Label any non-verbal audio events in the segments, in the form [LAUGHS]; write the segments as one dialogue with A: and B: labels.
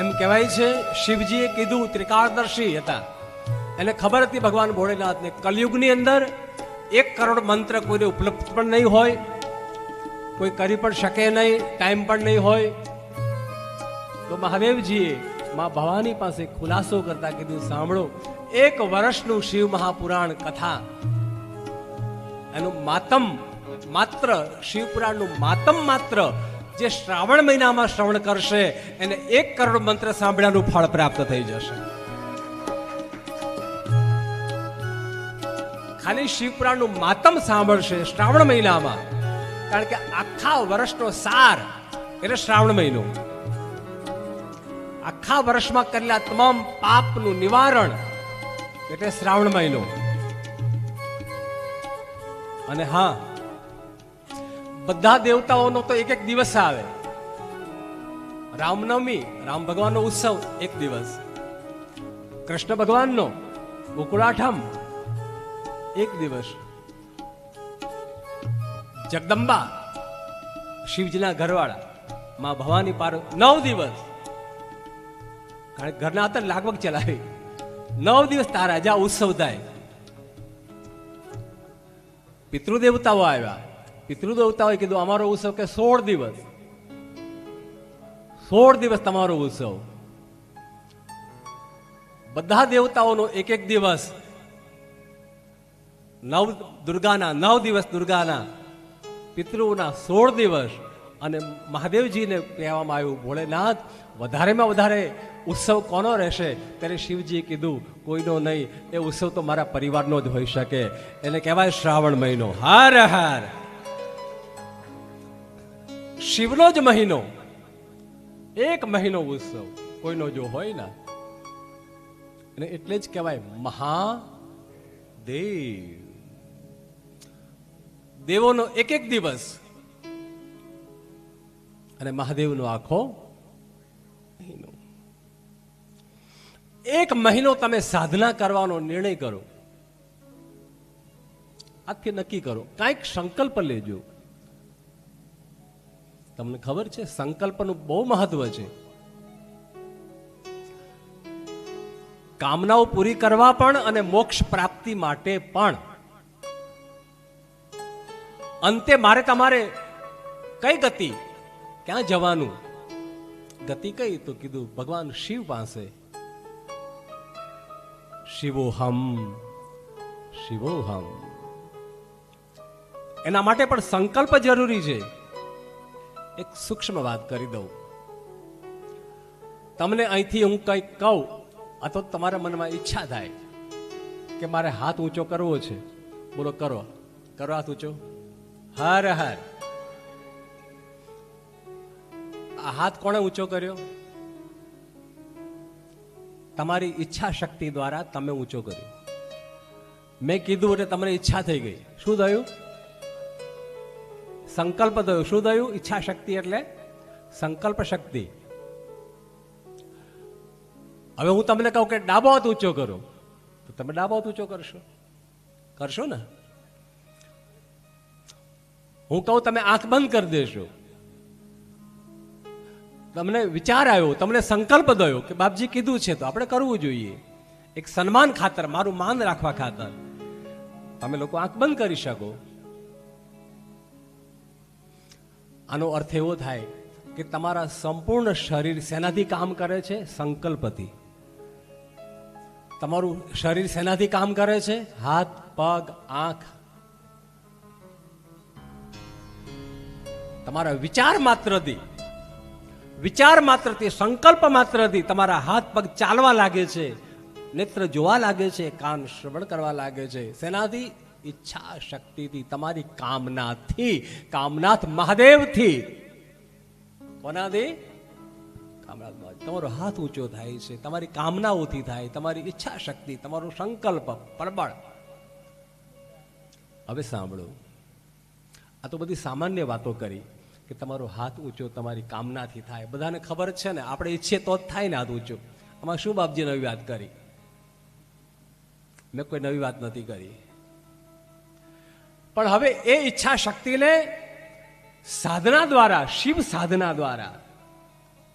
A: એમ કહેવાય છે, શિવજીએ કીધું, ત્રિકાળદર્શી હતા. એને ખબર હતી ભગવાન ભોળેનાથને, કલયુગની અંદર એક કરોડ મંત્ર કોઈને ઉપલબ્ધ પણ નહીં હોય, કોઈ કરી પણ શકે નહીં, ટાઈમ પણ નહીં હોય. તો મહાદેવજીએ મા ભવાની પાસે ખુલાસો કરતા કીધું, સાંભળો, એક વર્ષનું શિવ મહાપુરાણ કથા. એનું માતમ, માત્ર શિવપુરાણનું માતમ માત્ર જે શ્રાવણ મહિનામાં શ્રવણ કરશે, એને એક કરોડ મંત્ર સાંભળ્યાનું ફળ પ્રાપ્ત થઈ જશે. ખાલી શિવપુરાણનું માતમ સાંભળશે શ્રાવણ મહિનામાં, કારણ કે આખા વર્ષનો સાર એટલે શ્રાવણ મહિનો. આખા વર્ષમાં કરેલા તમામ પાપનું નિવારણ એટલે શ્રાવણ મહિનો. અને હા બધા દેવતાઓનો તો એક એક દિવસ આવે. રામનવમી, રામ ભગવાનનો ઉત્સવ એક દિવસ. કૃષ્ણ ભગવાનનો ગોકુળાઠમ એક દિવસ. જગદંબા શિવજીના ઘરવાળા, માં ભવાની પાર નવ દિવસ. કારણ ઘરના અંદર લાગવગ ચલાવી. નવ દિવસ તારા જ્યાં ઉત્સવ થાય. પિતૃદેવતાઓ આવ્યા. પિતૃદેવતાઓએ કીધું, અમારો ઉત્સવ કે સોળ દિવસ. સોળ દિવસ તમારો ઉત્સવ. બધા દેવતાઓનો એક એક દિવસ. નવ દુર્ગાના, નવ દિવસ દુર્ગાના પિતૃઓના સોળ દિવસ. અને મહાદેવજીને કહેવામાં આવ્યું, ભોળેનાથ, વધારેમાં વધારે ઉત્સવ કોનો રહેશે? ત્યારે શિવજીએ કીધું, કોઈનો નહીં, એ ઉત્સવ તો મારા પરિવારનો જ હોઈ શકે. એને કહેવાય શ્રાવણ મહિનો. હાર હાર! શિવનો જ મહિનો. એક મહિનો ઉત્સવ. કોઈનો જો હોય ને અને એટલે જ કહેવાય મહાદેવ. દેવોનો એક એક દિવસ અને મહાદેવનો આખો મહિનો. એક મહિનો તમે સાધના કરવાનો નિર્ણય કરો. આખી નક્કી કરો. કાંઈક સંકલ્પ લેજો. તમને ખબર છે? સંકલ્પનું બહુ મહત્વ છે. કામનાઓ પૂરી કરવા પણ અને મોક્ષ પ્રાપ્તિ માટે પણ. અંતે મારે તમારે કઈ ગતિ? ક્યાં જવાનું? ગતિ કઈ? તો કીધું, ભગવાન શિવ પાસે. શિવોહમ શિવોહમ. એના માટે પણ સંકલ્પ જરૂરી છે. એક સૂક્ષ્મ વાત કરી દઉં. તમને અહીંથી હું કંઈક કહું અથવા તમારા મનમાં ઈચ્છા થાય કે મારે હાથ ઊંચો કરવો છે. બોલો, કરો. કરો હાથ ઊંચો. હર હર. આ હાથ કોણે ઊંચો કર્યો? તમારી ઈચ્છા શક્તિ દ્વારા તમે ઊંચો કર્યો. મેં કીધું એટલે તમને ઈચ્છા થઈ ગઈ. શું થયું? સંકલ્પ થયો શું થયું ઈચ્છા શક્તિ એટલે સંકલ્પ શક્તિ હવે હું તમને કહું કે ડાબો હાથ ઊંચો કરો. તો તમે ડાબો હાથ ઊંચો કરશો. કરશો ને? હું કહું તમે આંખ બંધ કરી દેશો તમને વિચાર આવ્યો, તમને સંકલ્પ થયો કે બાપજી કીધું છે તો આપણે કરવું જોઈએ. એક સન્માન ખાતર, મારું માન રાખવા ખાતર. તમે લોકો આંખ બંધ કરી શકો. આનો અર્થ એવો થાય કે તમારા સંપૂર્ણ શરીર શેનાથી કામ કરે છે? સંકલ્પથી. તમારું શરીર શેનાથી કામ કરે છે? હાથ, પગ, આંખ. તમારા વિચાર માત્રથી. વિચાર માત્રથી, સંકલ્પ માત્રથી તમારા હાથ, પગ ચાલવા લાગે છે, નેત્ર જોવા લાગે છે, કાન શ્રવણ કરવા લાગે છે. સેનાથી ઈચ્છા શક્તિથી તમારી કામનાથી, કામનાથ મહાદેવથી. કોનાથી? કામનાથ તમારો હાથ ઊંચો થાય છે, તમારી કામનાઓથી થાય, તમારી ઈચ્છા શક્તિ તમારો સંકલ્પ, પ્રબળ. હવે સાંભળો. આ તો બધી સામાન્ય વાતો કરી કે તમારો હાથ ઊંચો, તમારી કામનાથી થાય. બધાને ખબર છે ને, આપણે ઈચ્છીએ તો જ થાય ને હાથ ઊંચો. આમાં શું બાપજી નવી વાત કરી? મેં કોઈ નવી વાત નથી કરી. પણ હવે એ ઈચ્છા શક્તિને સાધના દ્વારા, શિવ સાધના દ્વારા,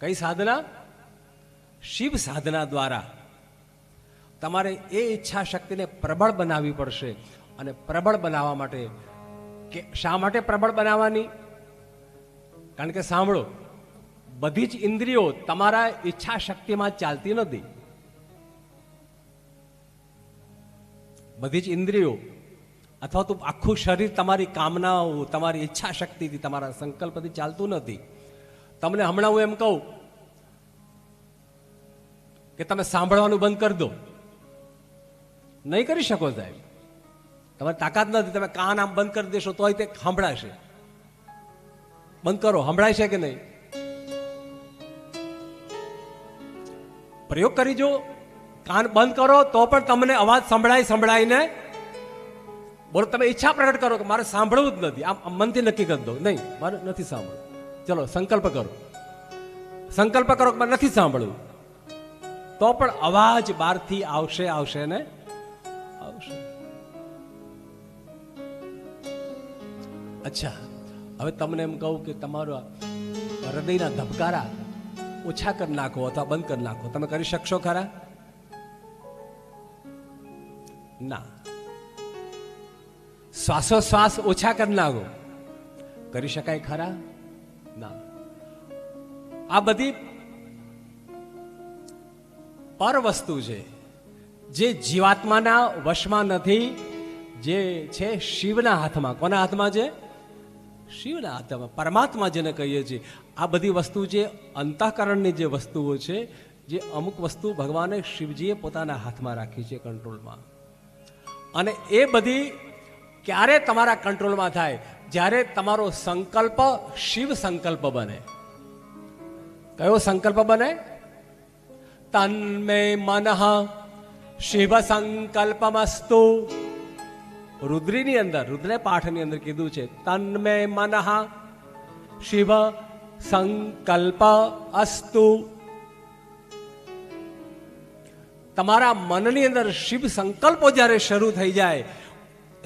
A: કઈ સાધના? શિવ સાધના દ્વારા તમારે એ ઈચ્છા શક્તિને પ્રબળ બનાવવી પડશે અને પ્રબળ બનાવવા માટે કે શા માટે પ્રબળ બનાવવાની? કારણ કે સાંભળો, બધી જ ઇન્દ્રિયો તમારા ઈચ્છા શક્તિમાં ચાલતી નથી. બધી જ ઇન્દ્રિયો અથવા તો આખું શરીર તમારી કામનાઓ, તમારી ઈચ્છા શક્તિથી તમારા સંકલ્પથી ચાલતું નથી. તમને હમણાં હું એમ કહું કે તમે સાંભળવાનું બંધ કરી દો. નહીં કરી શકો સાહેબ. તમારી તાકાત નથી, તમે કાન આમ બંધ કરી દેશો તોય તે સાંભળાશે. બંધ કરો, સંભળાય છે કે નહીં? પ્રયોગ કરી જો. કાન બંધ કરો તો પણ તમને અવાજ સંભળાય સંભળાઈને બોલો, તમે ઈચ્છા પ્રગટ કરો કે મારે સાંભળવું જ નથી. આમ મનથી નક્કી કરી દો. નહીં, મારે નથી સાંભળવું. ચલો, સંકલ્પ કરો. સંકલ્પ કરો કે મારે નથી સાંભળવું. તો પણ અવાજ બહારથી આવશે આવશે ને? આવશે. અચ્છા, હવે તમને એમ કહું કે તમારો હૃદયના ધબકારા ઓછા કરી નાખો અથવા બંધ કરી નાખો. તમે કરી શકશો ખરા? ના. શ્વાસોશ્વાસ ઓછા કરી નાખો. કરી શકાય ખરા? ના. આ બધી પર વસ્તુ છે, જે જીવાત્માના વશમાં નથી, જે છે શિવના હાથમાં. કોના હાથમાં છે? શિવના હાથમાં. પરમાત્મા જેને કહીએ છીએ. આ બધી વસ્તુ જે અંતઃકરણની જે વસ્તુઓ છે, જે અમુક વસ્તુ ભગવાને શિવજીએ પોતાના હાથમાં રાખી છે કંટ્રોલમાં અને એ બધી ક્યારે તમારા કંટ્રોલમાં થાય? જ્યારે તમારો સંકલ્પ શિવ સંકલ્પ બને. કયો સંકલ્પ બને? તન્મે મનઃ શિવ સંકલ્પમસ્તુ. રુદ્રીની અંદર રુદ્ર પાઠની અંદર કીધું છે, તન્મે મનઃ શિવ સંકલ્પ અસ્તુ તમારા મનની અંદર શિવ સંકલ્પો જ્યારે શરૂ થઈ જાય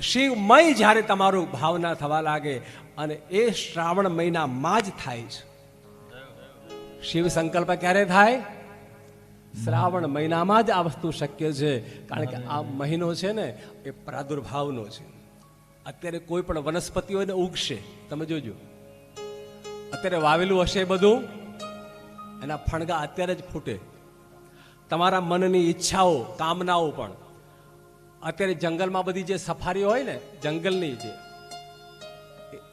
A: શિવમય જ્યારે તમારું ભાવના થવા લાગે અને એ શ્રાવણ મહિનામાં જ થાય છે. શિવ સંકલ્પ ક્યારે થાય? શ્રાવણ મહિનામાં જ આ વસ્તુ શક્ય છે. કારણ કે આ મહિનો છે ને, એ પ્રાદુર્ભાવનો છે. અત્યારે કોઈ પણ વનસ્પતિ હોય ને ઉગશે, તમે જોજો. અત્યારે વાવેલું હશે બધું, એના ફણગા અત્યારે જ ફૂટે. તમારા મનની ઈચ્છાઓ, કામનાઓ પણ અત્યારે જંગલમાં બધી જે સફારી હોય ને, જંગલની જે,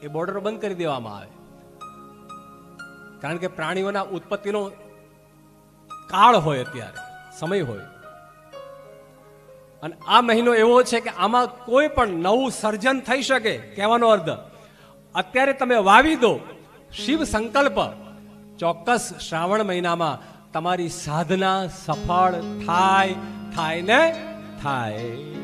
A: એ બોર્ડર બંધ કરી દેવામાં આવે. કારણ કે પ્રાણીઓના ઉત્પત્તિનો કાળ હોય અત્યારે, સમય હોય. અને આ મહિનો એવો છે કે આમાં કોઈ પણ નવું સર્જન થઈ શકે, કહેવાનો અર્થ, અત્યારે તમે વાવી દો, શિવ સંકલ્પ, ચોક્કસ શ્રાવણ મહિનામાં તમારી સાધના સફળ થાય થાય ને થાય.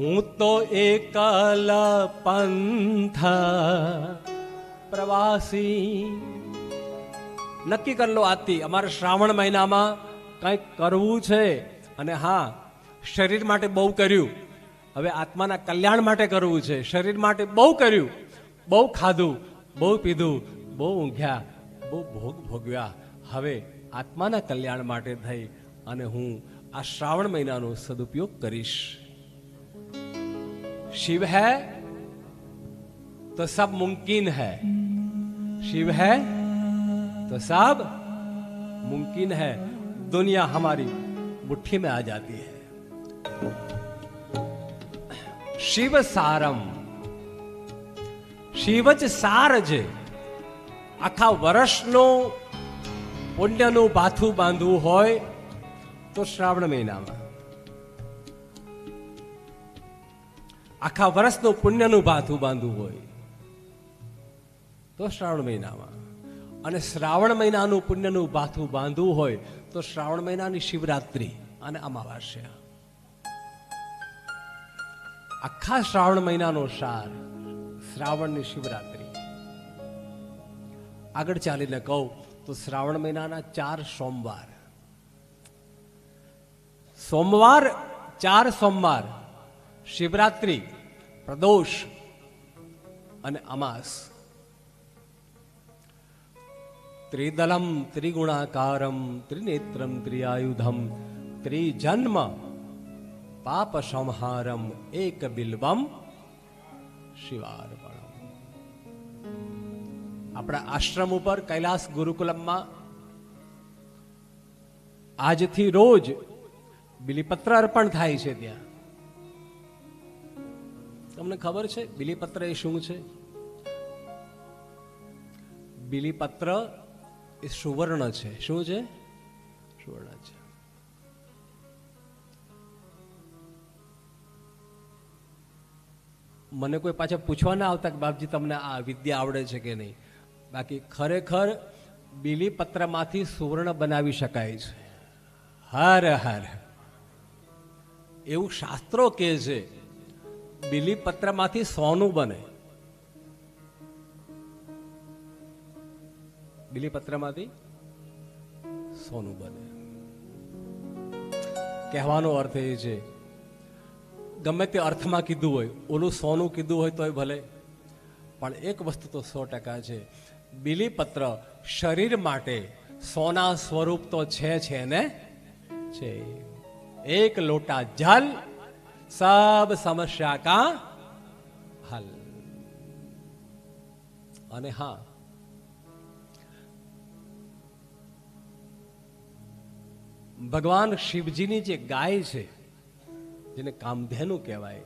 A: હું તો એકલા પંથ પ્રવાસી. નક્કી કરી લો અમારે શ્રાવણ મહિનામાં કંઈક કરવું છે. અને હા, શરીર માટે બહુ કર્યું. હવે આત્માના કલ્યાણ માટે કરવું છે. શરીર માટે બહુ કર્યું. બહુ ખાધું, બહુ પીધું, બહુ ઊંઘ્યા, બહુ ભોગ ભોગવ્યા. હવે આત્માના કલ્યાણ માટે થઈ અને હું આ શ્રાવણ મહિનાનો સદુપયોગ કરીશ. शिव है तो सब मुमकिन है शिव है तो सब मुमकिन है दुनिया हमारी मुट्ठी में आ जाती है શિવ સારમ શિવ જ સાર છે આખા વર્ષનું પુણ્યનું બાથું બાંધવું હોય તો શ્રાવણ મહિનામાં આખા વર્ષનું પુણ્યનું ભાથું બાંધવું હોય. તો શ્રાવણ મહિનામાં. અને શ્રાવણ મહિનાનું પુણ્યનું ભાથું બાંધવું હોય, તો શ્રાવણ મહિનાની શિવરાત્રિ અને અમાવાસ્યા. આખા શ્રાવણ મહિનાનો સાર શ્રાવણની શિવરાત્રિ. આગળ ચાલીને કહું, તો શ્રાવણ મહિનાના ચાર સોમવાર. સોમવાર, ચાર સોમવાર શિવરાત્રિ, પ્રદોષ અને અમાસ. ત્રિદલમ, ત્રિગુણાકારમ, ત્રિનેત્રમ, ત્રિઆયુધમ, ત્રિજન્મ પાપ સંહારમ એક બિલ્વમ શિવાર્પણમ. આપણા આશ્રમ ઉપર કૈલાસ ગુરુકુલમમાં આજથી રોજ બિલીપત્ર અર્પણ થાય છે ત્યાં. તમને ખબર છે બિલીપત્ર એ શું છે? બિલીપત્ર એ સુવર્ણ છે. શું છે? સુવર્ણ છે. મને કોઈ પાછા પૂછવા ના આવતા કે બાપજી તમને આ વિદ્યા આવડે છે કે નહીં? બાકી ખરેખર બિલીપત્રમાંથી સુવર્ણ બનાવી શકાય છે. હર હર. એવું શાસ્ત્રો કહે છે બિલીપત્રમાંથી સોનું બને. બિલીપત્રમાંથી સોનું બને. કહેવાનો અર્થ એ છે, ગમે તે અર્થમાં કીધું હોય, ઓલું સોનું કીધું હોય તોય ભલે, પણ એક વસ્તુ તો સો ટકા છે. બિલીપત્ર શરીર માટે સોના સ્વરૂપ તો છે છે ને? છે. એક લોટા જલ સબ સમસ્યા કા હલ? અને હા. ભગવાન શિવજીની જે ગાય છે, જેને કામધેનુ કહેવાય,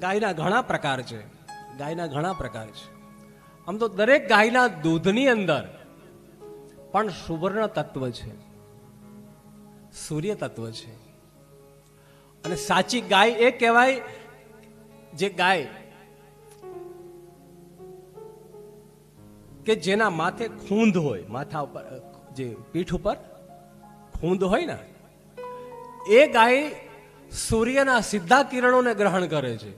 A: ગાયના ઘણા પ્રકાર છે, ગાયના ઘણા પ્રકાર છે. આમ તો દરેક ગાયના દૂધની અંદર પણ સુવર્ણ તત્વ છે, સૂર્ય તત્વ છે. અને સાચી ગાય એ કહેવાય જે ગાય કે જેના માથે ખૂંદ હોય, માથા ઉપર જે પીઠ ઉપર ખૂંદ હોય ને, એ ગાય સૂર્યના સીધા કિરણોને ગ્રહણ કરે છે.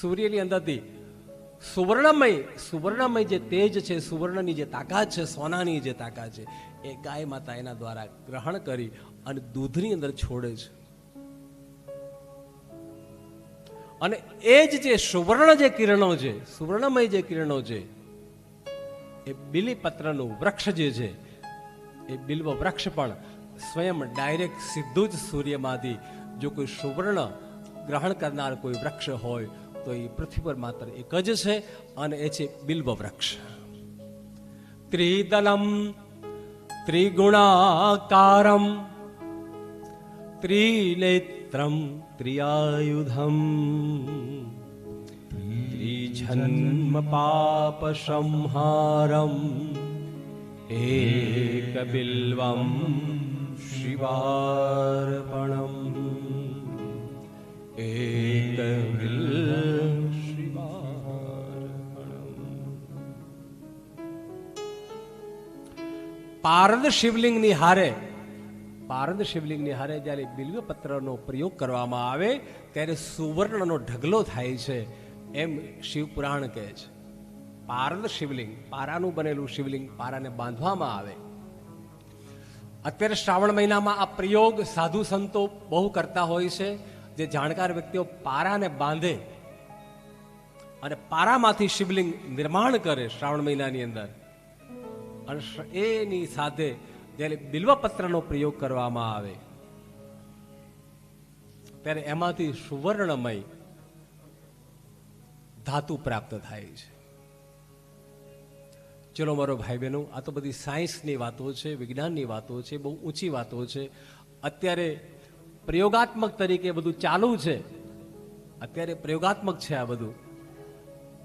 A: સૂર્યની અંદરથી સુવર્ણમય સુવર્ણમય જે તેજ છે, સુવર્ણની જે તાકાત છે, સોનાની જે તાકાત છે, એ ગાય માતા એના દ્વારા ગ્રહણ કરી અને દૂધની અંદર છોડે છે. અને એ જ જે સુવર્ણ જે કિરણો છે, સુવર્ણમય જે કિરણો છે, એ બિલીપત્રનું વૃક્ષ જે છે, એ બિલ્વ વૃક્ષ પણ સ્વયં ડાયરેક્ટ સીધું જ સૂર્યમાંથી જો કોઈ સુવર્ણ ગ્રહણ કરનાર કોઈ વૃક્ષ હોય, તો એ પૃથ્વી પર માત્ર એક જ છે અને એ છે બિલ્વ વૃક્ષ. ત્રિદલમ, ત્રિગુણાકારમ ત્રિનેત્રમ ત્રિયાયુધમ ત્રિજન્મ પાપ સંહારમ એક બિલ્વમ શિવાર્પણમ એક બિલ્વ પારદ શિવલિંગની હારે પારદ શિવલિંગની હારે જ્યારે બિલ્વ પત્રનો પ્રયોગ કરવામાં આવે, ત્યારે સુવર્ણનો ઢગલો થાય છે એમ શિવપુરાણ કહે છે. પારદ શિવલિંગ, પારાનું બનેલું શિવલિંગ પારાને બાંધવામાં આવે. અત્યારે શ્રાવણ મહિનામાં આ પ્રયોગ સાધુ સંતો બહુ કરતા હોય છે, જે જાણકાર વ્યક્તિઓ પારાને બાંધે અને પારામાંથી શિવલિંગ નિર્માણ કરે શ્રાવણ મહિનાની અંદર. અને એની સાથે જ્યારે બિલ્વપત્રનો પ્રયોગ કરવામાં આવે, ત્યારે એમાંથી સુવર્ણમય ધાતુ પ્રાપ્ત થાય છે. ચલો મારો ભાઈ બહેનો આ તો બધી સાયન્સની વાતો છે, વિજ્ઞાનની વાતો છે, બહુ ઊંચી વાતો છે. અત્યારે પ્રયોગાત્મક તરીકે બધું ચાલુ છે. અત્યારે પ્રયોગાત્મક છે આ બધું.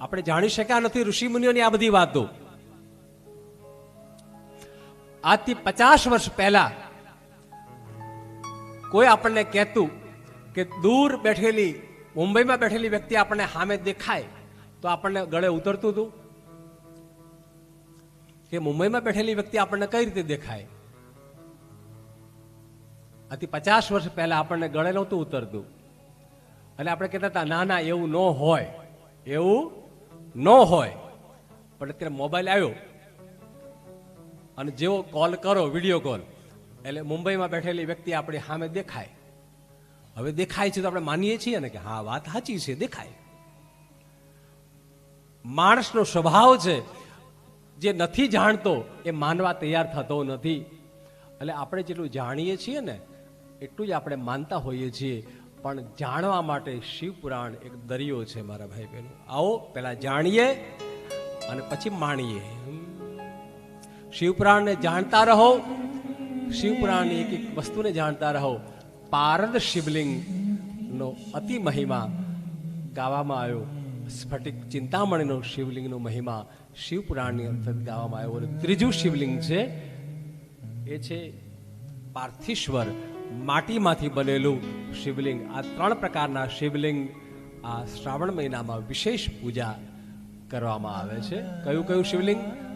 A: આપણે જાણી શક્યા નથી ઋષિમુનિઓની આ બધી વાતો. આજથી પચાસ વર્ષ પહેલા કોઈ આપણને કહેતું કે દૂર બેઠેલી, મુંબઈમાં બેઠેલી વ્યક્તિ આપણને સામે દેખાય, તો આપણને ગળે ઉતરતું હતું? કે મુંબઈમાં બેઠેલી વ્યક્તિ આપણને કઈ રીતે દેખાય? આથી પચાસ વર્ષ પહેલા આપણને ગળે નહોતું ઉતરતું. અને આપણે કહેતા હતા, ના ના, એવું ન હોય. એવું ન હોય. પણ અત્યારે મોબાઈલ આવ્યો. અને જેવો કોલ કરો વીડિયો કોલ એટલે મુંબઈમાં બેઠેલી વ્યક્તિ આપણી સામે દેખાય. હવે દેખાય છે તો આપણે માનીએ છીએ ને કે હા, વાત સાચી છે, દેખાય. માણસનો સ્વભાવ છે, જે નથી જાણતો, એ માનવા તૈયાર થતો નથી. એટલે આપણે જેટલું જાણીએ છીએ ને, એટલું જ આપણે માનતા હોઈએ છીએ. પણ જાણવા માટે શિવપુરાણ એક દરિયો છે મારા ભાઈ બહેનો આવો, પહેલા જાણીએ અને પછી માણીએ. શિવપુરાણને જાણતા રહો. શિવપુરાણની એક એક વસ્તુને જાણતા રહો. પારદ શિવલિંગનો અતિ મહિમા ગાવામાં આવ્યો. સ્ફટિક ચિંતામણીનો શિવલિંગનો મહિમા શિવપુરાણની અંતર્ગત ગાવામાં આવ્યો. અને ત્રીજું શિવલિંગ છે, એ છે પાર્થિશ્વર. માટીમાંથી બનેલું શિવલિંગ. આ ત્રણ પ્રકારના શિવલિંગ આ શ્રાવણ મહિનામાં વિશેષ પૂજા કરવામાં આવે છે. કયું કયું શિવલિંગ?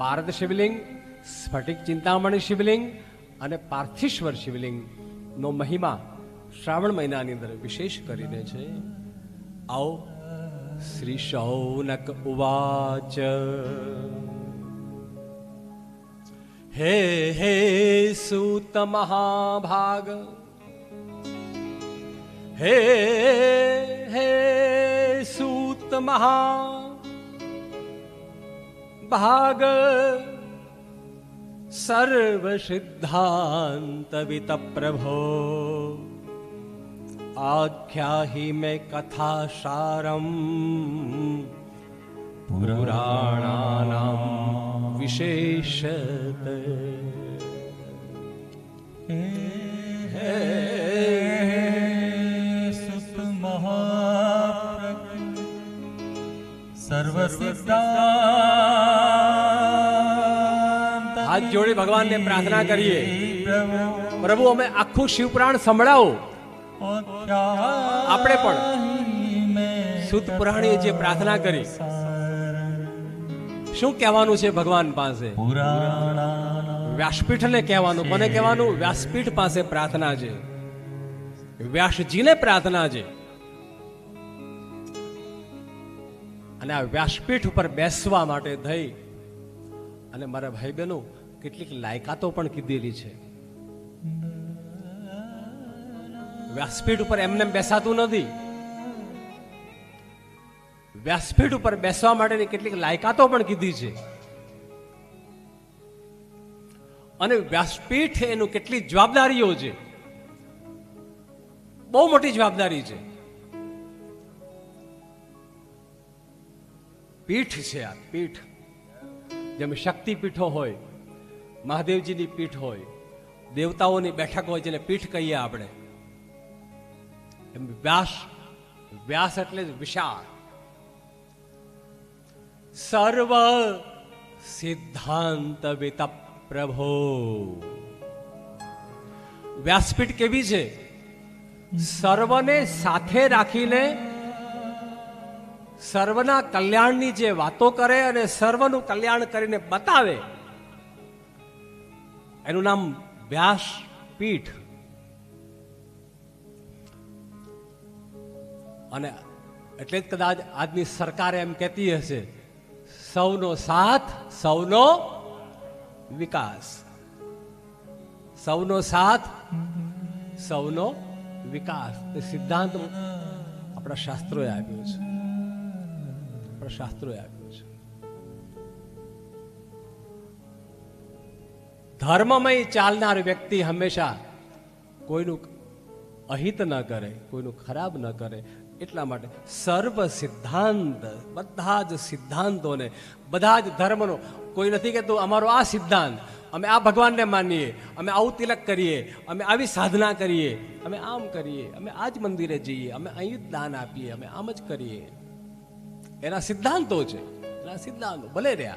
A: પારદ શિવલિંગ, સ્ફટિક ચિંતામણી શિવલિંગ અને પાર્થિશ્વર શિવલિંગ નો મહિમા શ્રાવણ મહિનાની અંદર વિશેષ કરીને છે. આવો, શ્રી શૌનક ઉવાચ. હે હે, સૂત મહાભાગ. હે હે, સૂત મહા भाग। सर्वसिद्धान्तवितप्रभो। आख्याहि मे कथासारम्। पुराणानां विशेषत। વિશેષત હાથ જોડી ભગવાનને પ્રાર્થના કરીએ. પ્રભુ, અમે આખું શિવપુરાણ સંભળાવો. આપણે પણ પુરાણીએ જે પ્રાર્થના કરી. શું કહેવાનું છે ભગવાન પાસે? વ્યાસપીઠને કહેવાનું. કોને કહેવાનું? વ્યાસપીઠ પાસે પ્રાર્થના છે. વ્યાસજીને પ્રાર્થના છે. અને આ વ્યાસપીઠ ઉપર બેસવા માટે થઈ અને મારા ભાઈ બહેનો કેટલીક લાયકાતો પણ કીધેલી છે. વ્યાસપીઠ ઉપર એમને બેસાતું નથી. વ્યાસપીઠ ઉપર બેસવા માટેની કેટલીક લાયકાતો પણ કીધી છે. અને વ્યાસપીઠ એનું કેટલી જવાબદારીઓ છે. બહુ મોટી જવાબદારી છે. પીઠ છે આ પીઠ. જેમ શક્તિપીઠો હોય, મહાદેવજીની પીઠ હોય, દેવતાઓની બેઠક હોય જેને પીઠ કહીએ આપણે. એમ વ્યાસ વ્યાસ એટલે વિશાળ. સર્વ સિદ્ધાંત વિત પ્રભો. વ્યાસપીઠ કેવી છે? સર્વને સાથે રાખીને સર્વના કલ્યાણની જે વાતો કરે અને સર્વનું કલ્યાણ કરીને બતાવે, એનું નામ વ્યાસ પીઠ અને એટલે જ કદાચ આજની સરકાર એમ કહેતી હશે, સૌનો સાથ, સૌનો વિકાસ. સૌનો સાથ, સૌનો વિકાસ. એ સિદ્ધાંત આપણા શાસ્ત્રોએ આપ્યો છે. આપણા શાસ્ત્રોએ આપ્યો છે ધર્મમય ચાલનાર વ્યક્તિ હંમેશા કોઈનું અહિત ન કરે, કોઈનું ખરાબ ન કરે. એટલા માટે સર્વ સિદ્ધાંત, બધા જ સિદ્ધાંતોને, બધા જ ધર્મનો, કોઈ નથી કહેતું, અમારો આ સિદ્ધાંત, અમે આ ભગવાનને માનીએ, અમે આવું તિલક કરીએ, અમે આવી સાધના કરીએ, અમે આમ કરીએ, અમે આ જ મંદિરે જઈએ, અમે અહીં જ દાન આપીએ, અમે આમ જ કરીએ. એના સિદ્ધાંતો છે. એના સિદ્ધાંતો, ભલે રહ્યા.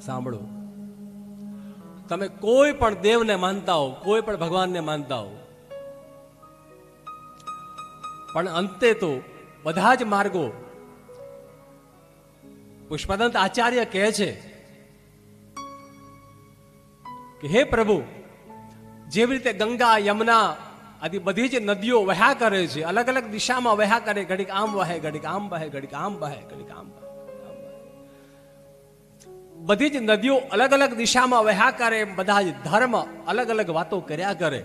A: સાંભળો. તમે કોઈ પણ દેવને માનતા હો, કોઈ પણ ભગવાનને માનતા હો, પણ અંતે તો બધા જ માર્ગો પુષ્પદંત આચાર્ય કહે છે કે, હે પ્રભુ, જેવી રીતે ગંગા, યમુના આદિ બધી જ નદીઓ વહ્યા કરે છે. અલગ અલગ દિશામાં વહ્યા કરે. ઘડીક આમ વહે, ઘડીક આમ વહે, ઘડીક આમ વહે, ઘડીક આમ બધી જ નદીઓ અલગ અલગ દિશામાં વહ્યા કરે. બધા જ ધર્મ અલગ અલગ વાતો કર્યા કરે.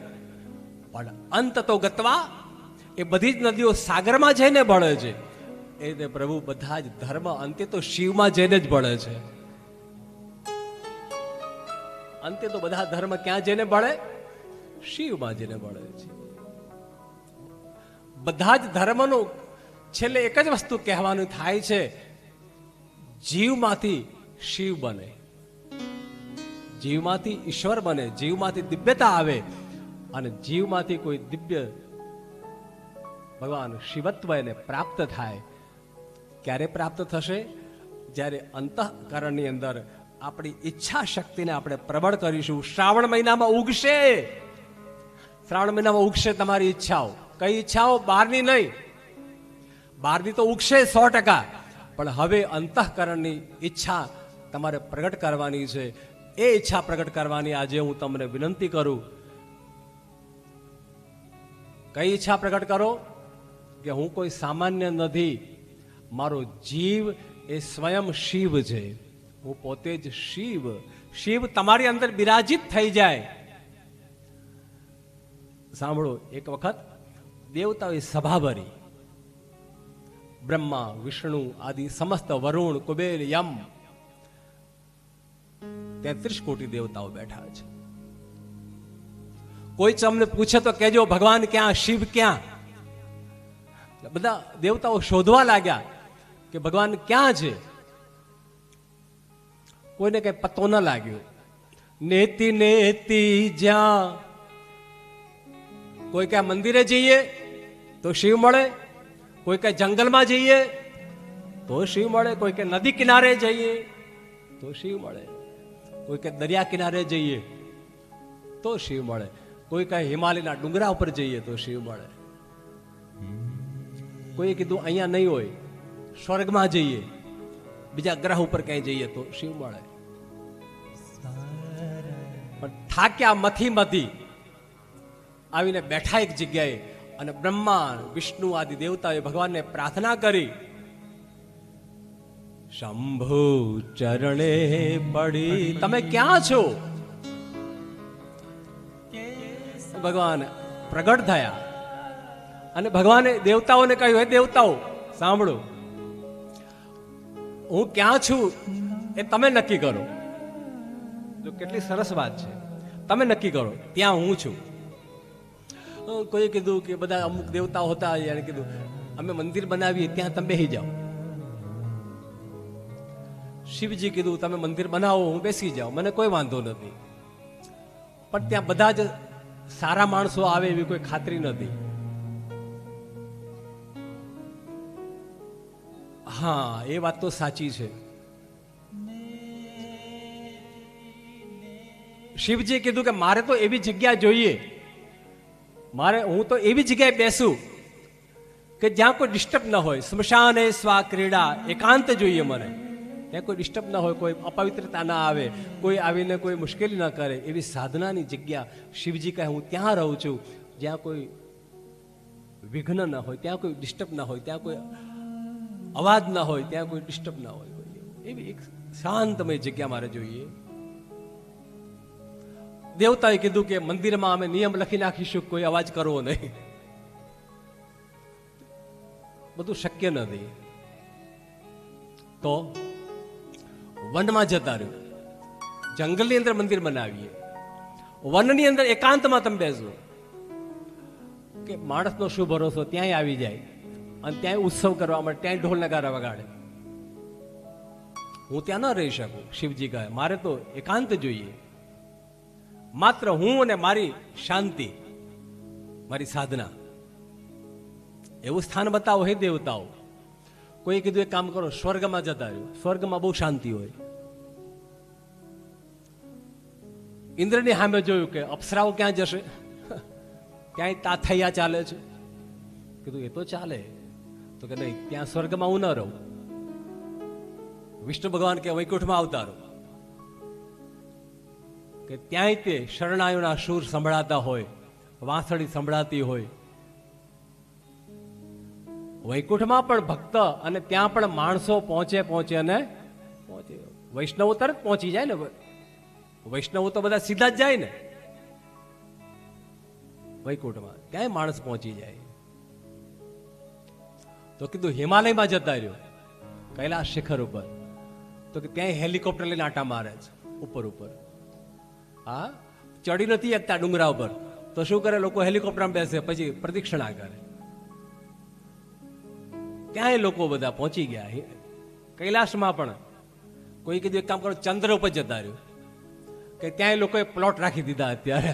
A: પણ અંત તો ગતવા એ બધી જ નદીઓ સાગરમાં જઈને ભળે છે. એ રીતે પ્રભુ બધા જ ધર્મ અંતે તો શિવમાં જઈને જ ભળે છે. અંતે તો બધા ધર્મ ક્યાં જઈને ભળે શિવમાં જઈને ભળે છે. બધા જ ધર્મનું છેલ્લે એક જ વસ્તુ કહેવાનું થાય છે, જીવમાંથી શિવ બને. જીવમાંથી ઈશ્વર બને, જીવમાંથી દિવ્યતા આવે અને જીવમાંથી કોઈ દિવ્ય ભગવાન શિવત્વ એને પ્રાપ્ત થાય. ક્યારે પ્રાપ્ત થશે? જ્યારે અંતઃકરણની અંદર આપણી ઈચ્છા શક્તિને આપણે પ્રબળ કરીશું. શ્રાવણ મહિનામાં ઉગશે. શ્રાવણ મહિનામાં ઉગશે તમારી ઈચ્છાઓ. કઈ ઈચ્છાઓ બહારની નહીં. બહારની તો ઉગશે સો ટકા. પણ હવે અંતઃકરણની ઈચ્છા તમારે પ્રગટ કરવાની છે. એ ઈચ્છા પ્રગટ કરવાની આજે હું તમને વિનંતી કરું. કઈ ઈચ્છા પ્રગટ કરો? કે હું કોઈ સામાન્ય નથી. મારો જીવ એ સ્વયં શિવ છે. હું પોતે જ શિવ. શિવ તમારી અંદર બિરાજિત થઈ જાય. સાંભળો, એક વખત દેવતાઓએ સભા ભરી. બ્રહ્મા, વિષ્ણુ, આદિ, સમસ્ત વરુણ, કુબેર, યમ. તેત્રીસ કોટી દેવતાઓ બેઠા છે. કોઈ તમને પૂછે તો કેજો ભગવાન ક્યાં? શિવ ક્યાં? બધા દેવતાઓ શોધવા લાગ્યા કે ભગવાન ક્યાં છે? કોઈને કઈ પતો ન લાગ્યો. નેતી નેતી જ્યાં કોઈ ક્યાં મંદિરે જઈએ? તો શિવ મળે, કોઈ કે જંગલમાં જઈએ, તો શિવ મળે, કોઈ કે નદી કિનારે જઈએ, તો શિવ મળે. કોઈ કે દરિયા કિનારે જઈએ, તો શિવ મળે. કોઈ કઈ હિમાલયના ડુંગરા ઉપર જઈએ, તો શિવ મળે. કોઈએ કીધું અહીંયા નહીં હોય, સ્વર્ગમાં જઈએ, બીજા ગ્રહ ઉપર ક્યાંય જઈએ, તો શિવ મળે. પણ થાક્યા મથી મથી આવીને બેઠા એક જગ્યાએ અને બ્રહ્મા વિષ્ણુ આદિ દેવતાએ ભગવાનને પ્રાર્થના કરી. શંભુ ચરણે પડી [LAUGHS] તમે ક્યાં છો? ભગવાન પ્રગટ થયા અને ભગવાને દેવતાઓને કહ્યું હે દેવતાઓ સાંભળો. હું ક્યાં છું એ તમે નક્કી કરો. જો કેટલી સરસ વાત છે. તમે નક્કી કરો ત્યાં હું છું. અ, કોઈએ કીધું કે બધા અમુક દેવતાઓ હતા એને કીધું અમે મંદિર બનાવીએ ત્યાં તમે બેસી જાઓ. શિવજી કીધું તમે મંદિર બનાવો હું બેસી જાઉં. મને કોઈ વાંધો નથી. પણ ત્યાં બધા જ સારા માણસો આવે એવી કોઈ ખાતરી નથી. હા એ વાત તો સાચી છે. શિવજીએ કીધું કે મારે તો એવી જગ્યા જોઈએ મારે હું તો એવી જગ્યાએ બેસું કે જ્યાં કોઈ ડિસ્ટર્બ ન હોય. સ્મશાન એ સ્વા ક્રીડા, એકાંત જોઈએ મને. ત્યાં કોઈ ડિસ્ટર્બ ન હોય, કોઈ અપવિત્રતા ના આવે, કોઈ આવીને કોઈ મુશ્કેલી ન કરે. એવી સાધનાની જગ્યા શિવજી કહે, હું ત્યાં રહું છું. જ્યાં કોઈ વિઘ્ન ન હોય, ત્યાં કોઈ ડિસ્ટર્બ ન હોય, ત્યાં કોઈ અવાજ ન હોય, ત્યાં કોઈ ડિસ્ટર્બ ન હોય. એવી એક શાંતમય જગ્યા મારે જોઈએ. દેવતાએ કીધું કે મંદિરમાં અમે નિયમ લખી નાખીશું, કોઈ અવાજ કરવો નહીં. બધું શક્ય નથી. તો વનમાં જતા રહ્યું. જંગલની અંદર મંદિર બનાવીએ. વનની અંદર એકાંતમાં તમે બેસો. કે માણસનો શું ભરોસો? ત્યાંય આવી જાય. અને ત્યાંય ઉત્સવ કરવા માટે ત્યાંય ઢોલ નગારા વગાડે. હું ત્યાં ન રહી શકું, શિવજી કહે. મારે તો એકાંત જોઈએ. માત્ર હું અને મારી શાંતિ, મારી સાધના. એવું સ્થાન બતાવો હે દેવતાઓ. કોઈ કીધું એક કામ કરો, સ્વર્ગમાં જતા રહ્યો. સ્વર્ગમાં બહુ શાંતિ હોય. ઇન્દ્રની સામે જોયું કે અપ્સરાઓ ક્યાં જશે? ક્યાંય તાથૈયા ચાલે છે? કીધું, એ તો ચાલે. તો કે નહીં, ત્યાં સ્વર્ગમાં હું ન રહું. વિષ્ણુ ભગવાન કે વૈકુંઠમાં આવતા રહો. કે ત્યાંય તે શરણાયુના સૂર સંભળાતા હોય, વાંસળી સંભળાતી હોય. વૈકુંઠમાં પણ ભક્ત અને ત્યાં પણ માણસો પહોંચે પહોંચે અને પહોંચે. વૈષ્ણવો તરત પહોંચી જાય ને. વૈષ્ણવો તો બધા સીધા જ જાય ને. વૈકુંઠમાં ક્યાંય માણસ પહોંચી જાય? તો કીધું હિમાલયમાં જતા રહ્યો, કૈલાસ શિખર ઉપર. તો કે ત્યાં હેલિકોપ્ટર લઈને આટા મારે છે, ઉપર ઉપર. હા? ચડી નથી એકતા ડુંગરા ઉપર. તો શું કરે? લોકો હેલિકોપ્ટરમાં બેસે, પછી પ્રદક્ષિણા કરે. ક્યાંય લોકો બધા પહોંચી ગયા? કૈલાસમાં પણ. કોઈ કીધું, એક કામ કરો, ચંદ્ર ઉપર જતા રહ્યું. કે ત્યાંય લોકોએ પ્લોટ રાખી દીધા અત્યારે.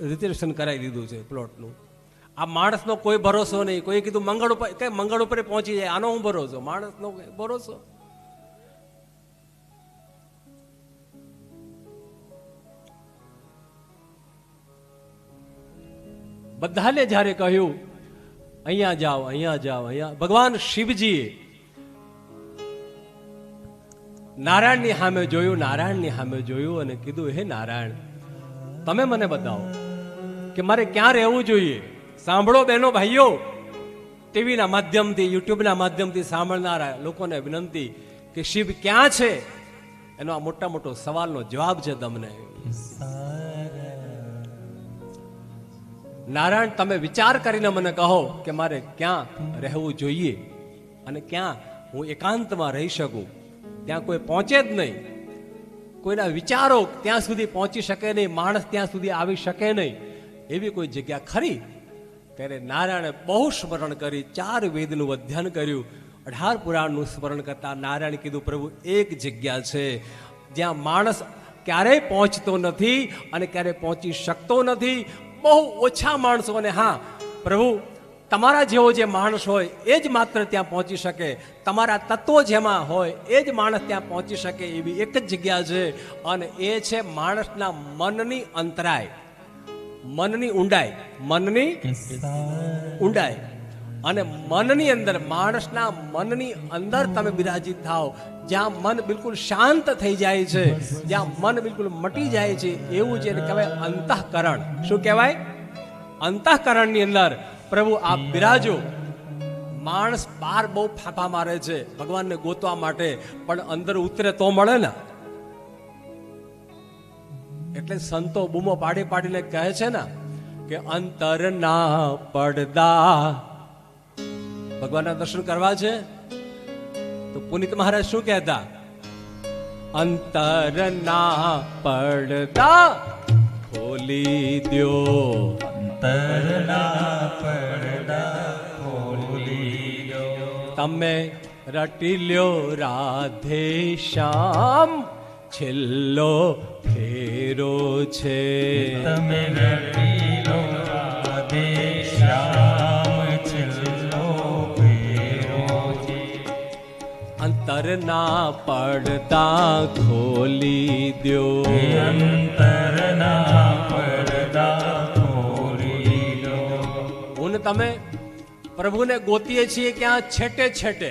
A: રિઝર્વેશન કરાવી દીધું છે પ્લોટનું આ માણસનો કોઈ ભરોસો નહીં. કોઈ કીધું, મંગળ ઉપર કઈ મંગળ ઉપર પહોંચી જાય. આનો હું ભરોસો? માણસનો ભરોસો? બધાને જ્યારે કહ્યું, અહીંયા જાઓ અહીંયા જાઓ, અહીંયા. ભગવાન શિવજીએ નારાયણની સામે જોયું, નારાયણની સામે જોયું અને કીધું, હે નારાયણ, તમે મને બતાવો કે મારે ક્યાં રહેવું જોઈએ? સાંભળો બહેનો ભાઈઓ. ટીવીના માધ્યમથી, યુટ્યુબના માધ્યમથી સાંભળનારા લોકોને વિનંતી કે શિવ ક્યાં છે? એનો આ મોટા મોટો સવાલનો જવાબ છે તમને. નારાયણ, તમે વિચાર કરીને મને કહો કે મારે ક્યાં રહેવું જોઈએ અને ક્યાં હું એકાંતમાં રહી શકું. ત્યાં કોઈ પહોંચે જ નહીં. કોઈના વિચારો ત્યાં સુધી પહોંચી શકે નહીં, માણસ ત્યાં સુધી આવી શકે નહીં. એવી કોઈ જગ્યા ખરી? ત્યારે નારાયણે બહુ સ્મરણ કરી, ચાર વેદનું અધ્યયન કર્યું. અઢાર પુરાણનું સ્મરણ કરતા નારાયણ કીધું, પ્રભુ, એક જગ્યા છે જ્યાં માણસ ક્યારેય પહોંચતો નથી અને ક્યારેય પહોંચી શકતો નથી. બહુ ઓછા માણસો અને હા પ્રભુ તમારા જેવો જે માણસ હોય એ જ માત્ર ત્યાં પહોંચી શકે. તમારા તત્વો જેમાં હોય એ જ માણસ ત્યાં પહોંચી શકે એવી એક જ જગ્યા છે અને એ છે માણસના મનની અંતરાય. મનની ઊંડાઈ. મનની ઊંડાઈ. અને મનની અંદર, માણસના મનની અંદર તમે બિરાજિત થાઓ. જ્યાં મન બિલકુલ શાંત થઈ જાય છે, જ્યાં મન બિલકુલ મટી જાય છે, એવું જેને કહેવાય અંતઃકરણ. શું કહેવાય? અંતઃકરણની અંદર પ્રભુ આપ બિરાજો. માણસ બહાર બહુ ફાફા મારે છે, ભગવાનને ગોતવા માટે, પણ અંદર ઉતરે તો મળે ને. એટલે સંતો બૂમો પાડી પાડીને કહે છે ને, કે અંતરના પડદા ભગવાનના દર્શન કરવા છે? તો પુનિત મહારાજ શું કહેતા? અંતરના પડદા ખોલી દ્યો.
B: અંતરના પડદા ખોલી દો
A: તમે રટી લ્યો રાધે શ્યામ છેલ્લો ફેરો છે.
B: તમે રટીલો રાધે
A: અંતરના પડતા ખોલી દ્યો.
B: અંતરના પડતા ખોલી દો
A: હું તમે પ્રભુને ગોતીએ છીએ ક્યાં છેટે છેટે.